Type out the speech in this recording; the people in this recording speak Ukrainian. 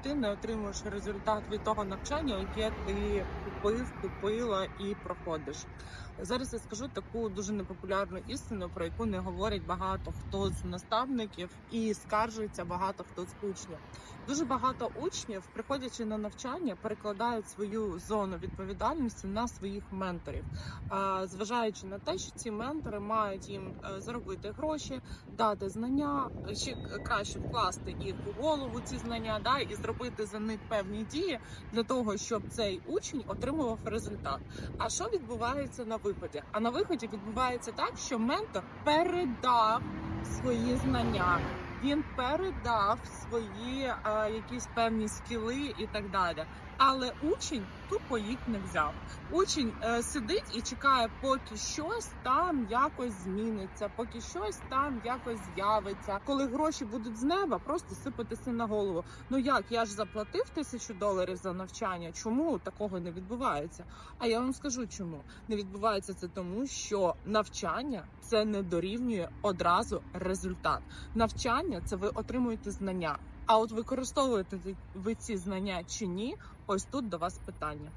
ти не отримуєш результат від того навчання, яке ти купив, купила і проходиш. Зараз я скажу таку дуже непопулярну істину, про яку не говорять багато хто з наставників і скаржується багато хто з учнів. Дуже багато учнів, приходячи на навчання, перекладають свою зону відповідальності на своїх менторів, зважаючи на те, що ці ментори мають їм е, заробити гроші, дати знання, ще краще вкласти їх у голову ці знання, да, і зробити за них певні дії для того, щоб цей учень отримував результат. А що відбувається на виході? А на виході відбувається так, що ментор передав свої знання. Він передав свої а, якісь певні скіли і так далі. Але учень тупо їх не взяв. Учень е, сидить і чекає, поки щось там якось зміниться, поки щось там якось з'явиться. Коли гроші будуть з неба, просто сипатися на голову. Ну як я ж заплатив тисячу доларів за навчання? Чому такого не відбувається? А я вам скажу, чому не відбувається це тому, що навчання це не дорівнює одразу результат. Навчання це ви отримуєте знання. А от використовуєте ви ці знання чи ні? Ось тут до вас питання.